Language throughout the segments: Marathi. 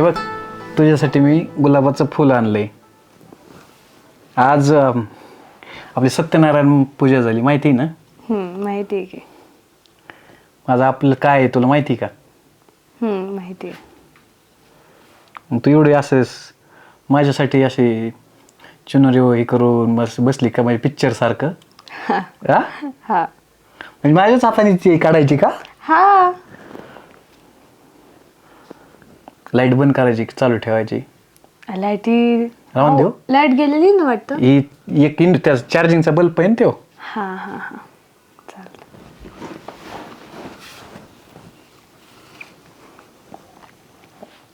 हे बघ तुझ्यासाठी मी गुलाबाचं फुल आणलंय. आज अं, आपली सत्यनारायण पूजा झाली माहिती आहे ना? हम्म, माहिती आहे की. माझं आपलं काय आहे तुला माहिती आहे का? हम्म, माहिती आहे मग तू एवढी असंस माझ्यासाठी अशी चुनरी हे करून बस बसली का म्हणजे पिक्चर सारखं? हा? हा. म्हणजे माझ्याच हाताने ती काढायची का? हा. लाइट बंद करायची की चालू ठेवायची? लाईटी राहून देऊ? लाइट गेलेली ना वाटतं? ही एक इंड त्या चार्जिंगचा बल्ब आहे ना तो हा हा हा. चालतं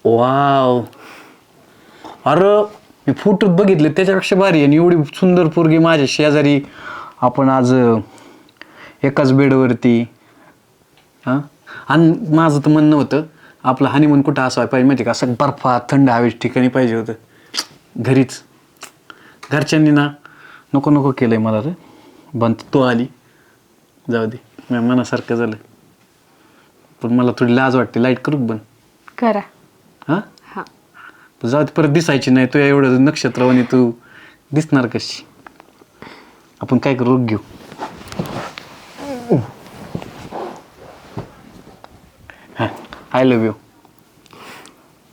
वाव. अरे मी फोटोत बघितले त्याच्यापेक्षा भारी आहे आणि एवढी सुंदर पोरगी माझ्या शेजारी. आपण आज अं, एकाच बेडवरती हां? आणि माझं तर म्हणणं होतं आपलं हनीमून कुठं असायला पाहिजे माहिती का? असं बर्फात थंड हवेच्या ठिकाणी पाहिजे होतं. घरीच. घरच्यांनी ना नको नको केलं आहे मला रे. बंद तो आली. जाऊ दे. माझ्या मनासारखं झालं. पण मला थोडी लाज वाटते. लाइट करू का बंद करा. हां? हा. जाऊ दे परत दिसायची नाही. तू एवढं नक्षत्रवाणी तू दिसणार कशी? आपण काय करू? घेऊ. आय लव्ह यू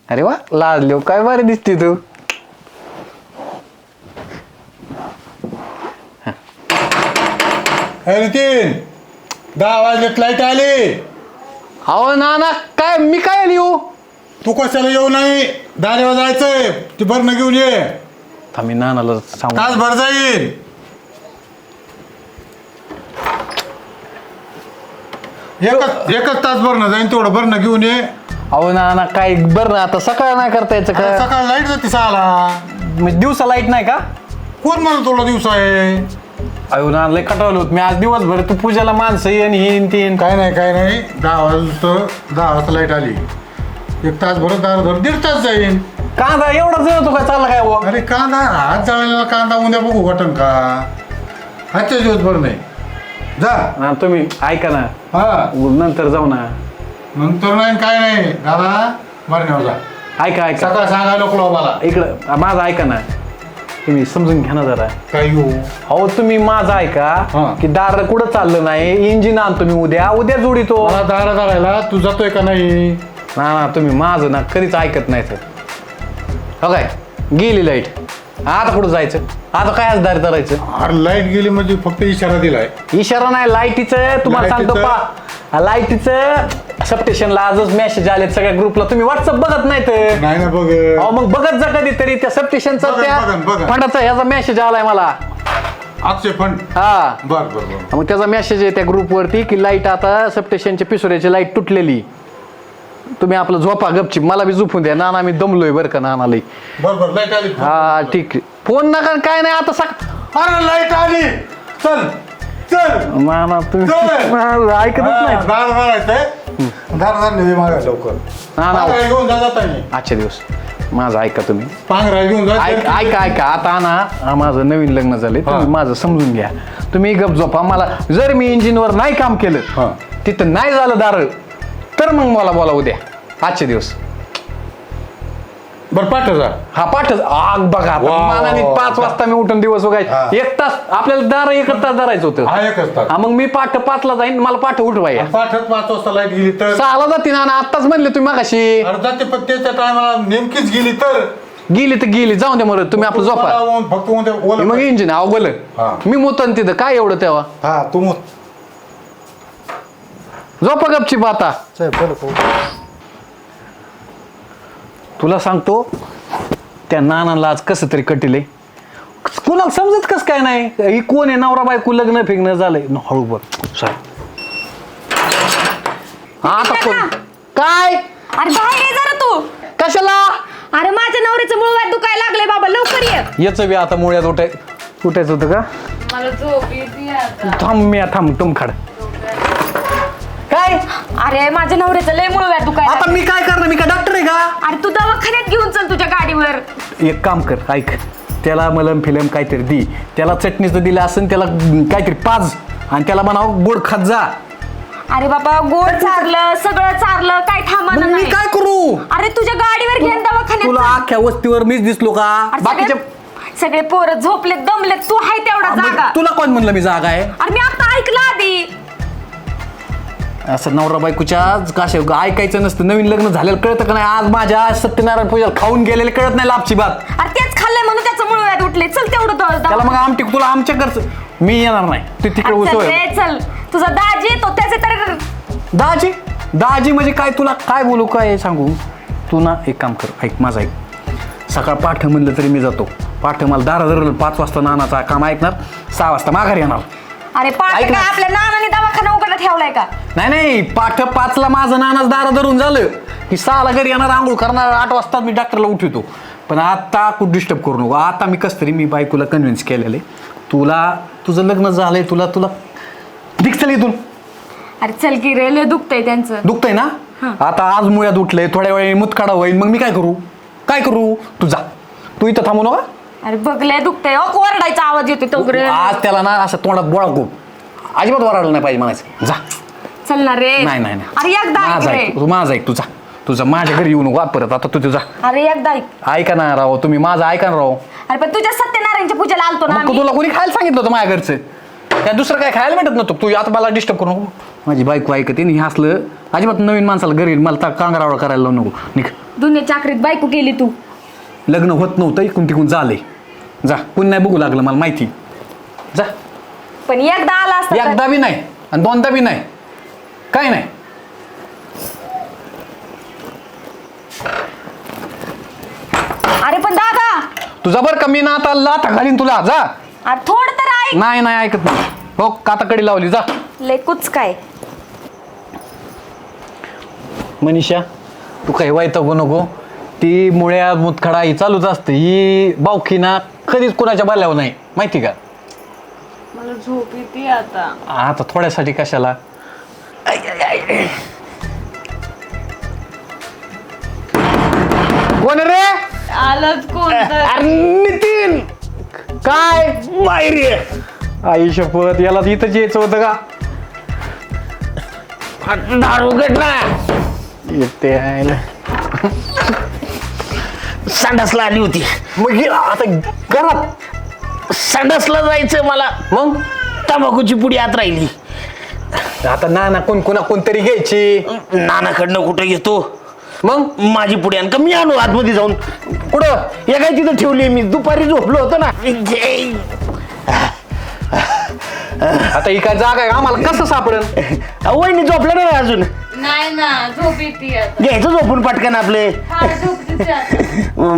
अरे वा लाजलो काय बरे दिसते तू. हे नितीन दहा वाजलेत लाइट आली. अहो ना ना काय मी काय लिहू तू कशाला येऊ नाही? दारेवर जायचंय ती भरणं घेऊन ये. थांबी नानाला सांगू. तास भर जाईल. एकच एकच तास भरणं जाईन तेवढं भरणं घेऊन ये. अहो ना ना काय बरं ना आता सकाळ नाही करता यायचं अरे का सकाळ लाइट जाते सहाला. म्हणजे दिवसा लाइट नाही का? कोण म्हणत तुला दिवस आहे? अहो ना लय कटावलं होत. मी आज दिवसभर तू पूजाला माणसं येईन हिन तीन. काय नाही काय नाही. दहा वाजता दहा वाजता लाइट आली. एक तास भरत दार धर दीड तास जाईन. कांदा एवढा जळ तो काय चालला काय बुवा? अरे कांदा आज जळलेला कांदा उद्या बघू वाटन का? आजच्या दिवस भर नाही. जा. हा तुम्ही ऐका ना. हा. नंतर जाऊ ना. नंतर नाही काय नाही. दादा बरं जा. ऐका ऐका. सकाळ सांगायला नको मला. इकडं माझं ऐका ना. तुम्ही समजून घ्या ना जरा. काय येऊ अहो तुम्ही माझं हा. ऐका की दार कुठं चाललं नाही? इंजिन आणतो मी उद्या. उद्या जोडितो. मला दारा धरायला तू जातोय का नाही? ना ना तुम्ही माझं ना कधीच ऐकत नाही तर हो काय? गेली लाइट. आता कुठं जायचं? आता काय आज दार धरायचं? अरे लाइट गेली म्हणजे फक्त इशारा दिलाय. इशारा नाही लाईटीचं तुम्हाला सांगतो पा लाईटीचं सबस्टेशनला आजच मेसेज आले सगळ्या ग्रुपला तुम्ही व्हॉट्सअप बघत नाही तर नाही ना बघ अहो मग बघत जा कधीतरी. त्या सबस्टेशनचा बघन, त्या. फंडाचा ह्याचा मेसेज आलाय मला. अक्षय फंड हा. बर बर बर. मग त्याचा मेसेज आहे त्या ग्रुपवरती की लाइट आता सबस्टेशनच्या पिसोऱ्याची लाइट तुटलेली. तुम्ही आपलं झोपा गपची मला बी झोपून द्या. नाना मी दमलोय बरं का नाना लई. बर बर लाइट आली. हा ठीक फोन नका काय नाही आता सक अरे लाइट आली. चल चल. नाना तुम्ही चल. नाना, ऐकतच नाही दार धरायचंय दार धरले मागा लवकर. ना, ना. पांघराय घेऊन जा जाता आजच्या दिवस. माझं ऐका तुम्ही. पांघराय घेऊन जा ऐक ऐका ऐका. आता ना हा माझं नवीन लग्न झाले तुम्ही हा. माझं समजून घ्या. तुम्ही गप झोपा. मला जर मी इंजिनवर नाही काम हा. केलं तिथं नाही झालं दार तर मग मला बोला उद्या आजचे दिवस. बर पाठ जा हा पाठच आग बघा आता. वा, वा, मानाने वा. पाच वाजता मी उठून दिवस. बघायचं एक तास आपल्याला दार एकच तास धरायचं होतं. हा हा मग मी पाठ पाचला जाईन मला पाठ उठवाय पाठच पाच वाजता लाइट गेली तर? सहाला जाते ना ना आत्ताच म्हणले तुम्ही मागाशी. अरे जाते पण त्याच्या टायमाला नेमकीच गेली तर? गेली तर गेली जाऊ दे मरत तुम्ही आपलं झोपा. मला फक्त उद्या ओलं मग इंजिन अवघल. हा. मी मुतन तिथं काय एवढं तेव्हा? हा तू मग झोपा गपची आता. तुला सांगतो त्या नानाला आज कसं तरी कटिले कुणाला समजत कस काय नाही? ही कोण आहे? नवरा बायको लग्न फिग्न झालंय. न, हळू बघ सॉरी आता कोण? काय? अरे बाहेर ये जरा तू. कशाला? अरे माझ्या नवरीचं मुळव्यात दुखायला लागले बाबा. लवकर ये. याच बी आता मुळ्यात उठाय उठायचं होतं का? थांब मी थांब तुमखाड काय अरे माझ्या नवऱ्याचं लय मुळव्यात दुखायला आता मी काय करणार? मी काय डॉक्टर आहे का? अरे तू दवाखान्यात घेऊन चल तुझ्या गाडीवर. एक काम कर ऐक. त्याला मलम फिलम काहीतरी दी. त्याला चटणीचं दिलं असेल त्याला काहीतरी पाज. आणि त्याला म्हणावं गोड खात जा. अरे बाबा गोड चारलं सगळं चारलं काय मग थांबा मी नाही. काय करू? अरे तुझ्या गाडीवर घेऊन तुला दवाखान्यात अख्ख्या वस्तीवर मीच दिसलो का? अरे बाकीच्या सगळे- सगळे पोरं झोपलेत दमलेत. तू हाय तेवढा जागा. तुला कोण म्हणलं मी जागा आहे? अरे मी आता ऐकलं आधी. असं नवरा बायकोच्या काशे ऐकायचं नसतं. नवीन लग्न झालेलं कळतं का नाही? आज माझ्या सत्यनारायण पूजा खाऊन गेलेले कळत नाही लापची बात. अरे तेच खाल्लंय म्हणून त्याचं मुळव्यात उठले. चल तेवढं त्याला मग आमटी तुला आमच्या घरचं मी येणार नाही. तू तिकडे अरे चल उसळ रे, चल. तुझा दाजी तो त्याचे तर दाजी? दाजी म्हणजे काय तुला काय बोलू काय सांगू? तू ना एक काम कर ऐक माझं ऐक. सकाळ पाठ म्हणलं तरी मी जातो. पाठ मला दारा धरलं पाच वाजता नानाचा काम ऐकणार. सहा वाजता माघार येणार. अरे पाठ ऐक ना. आपल्या नानाने दवाखाना उघडा ठेवलाय का? नाही नाही. पाठ पाचला माझं नानाच दारा धरून झालं. की सहाला घरी येणार आंघोळ करणार आठ वाजता मी डॉक्टरला उठवतो. पण आता खूप डिस्टर्ब करू नको. आता मी कस तरी मी बायकोला कन्व्हिन्स केलेलं आहे. तुला तुझं लग्न झालंय तुला तुला चल इथून. अरे चल की रेल्वे दुखतंय त्यांचं. दुखतंय ना? आता आज मुळ्यात उठलंय थोड्या वेळ मुतकाडा होईल मग मी काय करू? काय करू? तू जा. तू इथं थांबू नका. अरे बघलंय दुखतंय. ओ ओरडायचा आवाज येतोय तो आज त्याला ना असं तोंडात बोळा खूप अजिबात वराडलं नाही पाहिजे म्हणायचं. जा. चल ना रे. नाही नाही नाही. अरे एकदा ऐक माझं रे. ऐक तू माझं ऐक तुझा तुझा माझ्या घरी येऊ नको परत. आता तू तुझा अरे एकदा ऐक. ऐका ना राव तुम्ही माझं ऐका ना राव. अरे पण तुझ्या सत्यनारायणच्या पूजेला आलतो ना मग आम्ही. तुला कोणी खायला सांगितलं होतं माझ्या घरचं? काय दुसरं काय खायला भेटत नव्हतं? तू आता मला डिस्टर्ब करू नको. माझी बायको ऐकते आणि हे असलं अजिबात नवीन माणसाला घरी मला कांगारावळ करायला लावू नको. निघ. दुनिया चाकरीत बायको केली तू. लग्न होत नव्हतं इकून तिकून झालंय. जा. कोणी नाही बघू लागलं मला माहिती. जा. पण एकदा आला असता तर- एकदा बी नाही आणि दोनदा बी नाही. काय नाही? अरे पण दादा! तुझा बरं कमी ना आता लाथा घालीन तुला. जा. अरे थोडं तर ऐक. नाही नाही ऐकत नाही. हो काता कडी लावली जा. लेकूच काय. मनीषा तू काही वैतागू नको ती मुळ्या मुतखडा ही चालूच असते. ही बावखी ना कधीच कुणाच्या बाल्यावर नाही. माहिती का? मला झोप येते आता. आता थोड्यासाठी कशाला? कोण रे? आलंच कोणतं अरे नितीन! काय? बाहेर ये आई शपथ याला इथंच यायचं होतं का? दारू ना येते आहे संडासला आली होती. मग हे आता घरात संडासला जायचं मला. मग? तंबाखूची पुडी आत राहिली. आता ना ना कोण कोणा कोणतरी घ्यायची. नानाकडनं कुठं घेतो? मग? माझी पुडी आण का? मी आणू आतमध्ये जाऊन. कुठं? हे काय तिथं ठेवली मी? दुपारी झोपलो होतो ना. आता ही काय जागा आहे? आम्हाला कसं सापडेल? वहिनी झोपलं नाही अजून. नाही ना झोप येते आता. घ्यायचं झोपून पटकन आपले. हा.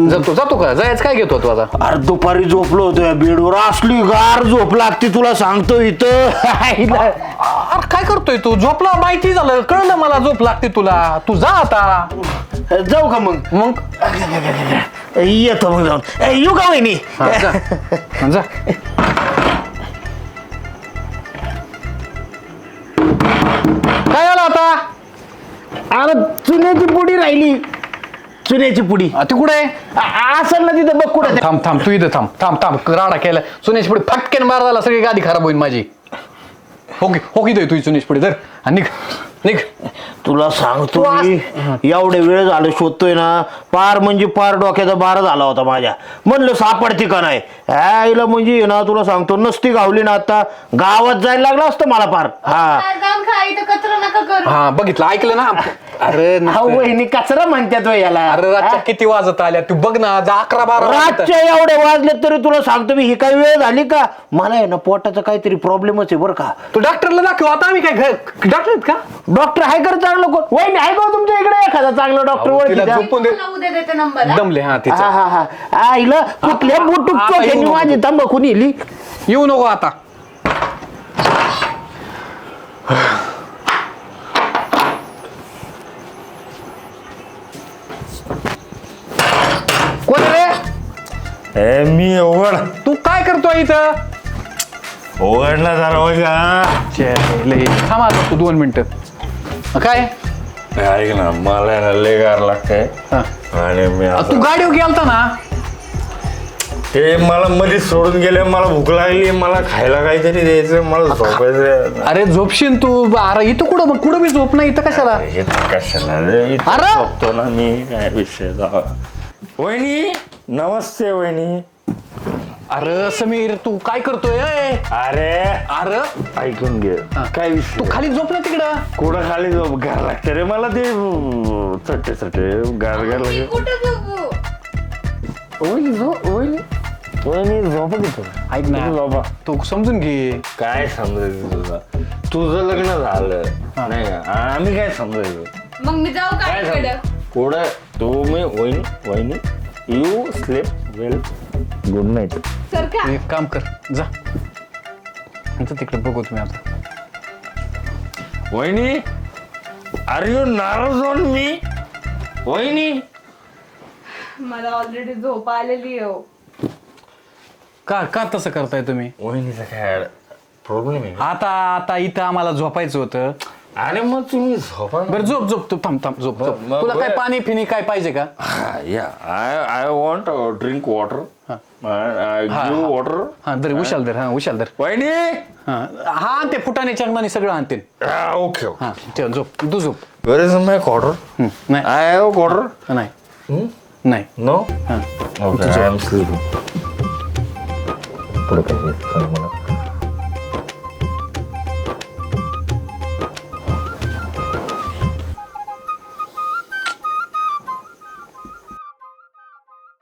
जातो जातो का? जायचं काय घेतो तू आता? अरे दुपारी झोपलो होतो या बेडवर. असली गार झोप लागते तुला सांगतो इथं. आईला. अरे काय करतोय तू? झोपला माहिती झालं. कळलं मला झोप लागते तुला. तू जा आता. जाऊ का मग? मग? येतो मग जाऊन. ए, येऊ का वहिनी? हा, जा. हा, जा. काय आलं आता? अरे चुन्याची पुडी राहिली. चुन्याची पुडी. आ, ती कुठे आहे? असेल ना तिथं बघ कुठं थांब थांब तू इथं थांब थांब थांब राडा केला. सुनेश पुढे फटकेन मार झाला सगळी गादी खराब होईल माझी. हो की हो की दे तू सुनेश पुढे धर. आणि निघ. निघ. तुला सांगतो मी एवढे वेळ झालं शोधतोय ना पार म्हणजे पार डोक्याचा बार झाला होता माझ्या. म्हणलं सापडते का नाही? आईला म्हणजे ना तुला सांगतो नसती गावली ना आता. गावात जायला लागलं असतं मला पार. हा. बाहेर जाऊन खा इथं कचरा नका करू. हा बघितलं ऐकलं ना? अरे हा नुसतं- वहिनी कचरा म्हणतात होय याला. अरे रातच्या किती वाजत आल्या? तू बघ ना आज अकरा बारा वाजता. रातच्या एवढे वाजले तरी तुला सांगतो मी ही काही वेळ झाली का? मला आहे ना पोटाचा काहीतरी प्रॉब्लेमच आहे बरं का. तू डॉक्टरला दाखव आता आम्ही काय घर- डॉक्टर आहेत का? डॉक्टर आहे कर चांगलं कोण? वहिनी आहे का हो तुमच्या इकडे? एखादा चांगला डॉक्टर अहो, तिला ओळखीचा? झोपून दे. मला उद्या देते नंबर दमले हा हा तिचं. हा हा आईला कुठल्या बुटूक आता येऊ चोख्यांनी नको. माझी तंबाखू नेली? येऊ नको आता. कोण रे? ए मी उघड तू काय करतोय इथं? उघडला दरवाजा लय थांब आता तू दोन मिनिटं. काय? ऐक ना मला आहे ना लय गार लागतंय. हा. आणि मी आता तू गाडीवर गेलता ना? ते मला मध्ये सोडून गेले मला भूक लागली मला खायला काहीतरी द्यायचं मला झोपायचं अरे झोपशील तू. अरे इथं कुठं मग? कुठं बी झोप नाही इथं कशाला? हे कशाला रे? इथं अरे! झोपतो ना मी काय विषय. वहिनी नमस्ते वहिनी. अरे समीर तू काय करतोय ए? अरे अरे? ऐकून घे. काय तू विषय खाली झोप ना तिकडं. कुठं खाली झोप? घर लागते रे मला ते. चटे चटे. गार गार लागेल. कुठं झोपू? वहिनी झोप वहिनी वहिनी झोपा घेतो ऐक ना झोपा. तू समजून घे. काय समजायचं तुला? तुझं लग्न झालं. नाही का? आम्ही काय समजायचं? मग मी जाऊ काय पुढं तू मी वहिनी वहिनी. You sleep well good night sir का? एक काम कर जा. इथं तिकडे बघू तुम्ही आता. वहिनी आर यू नाराज ऑन मी? वहिनी. मला ऑलरेडी झोप आलेली आहे हो. का का तसं करताय तुम्ही? वहिनीचा काय प्रॉब्लेम आहे? आता आता इथं आम्हाला झोपायचं होतं. अरे मग तुम्ही झोपा ना. बरं झोप झोप तू थांब थांब झोप झोप. मग तुला काय बरं. पाणी फिनी काय पाहिजे का? हा या. I I want drink water. I give. Water हा दर उशाल दर हा उशाल दर वहिनी! हा हा आणते फुटाने चंगमाने सगळं आणते. ओके हा ठेव झोप तू झोप. वेर इज माय क्वार्टर हं, नाही. आय हॅव क्वार्टर नाही. नाही. नो हा. ओके आय एम स्लीपिंग पुढे काय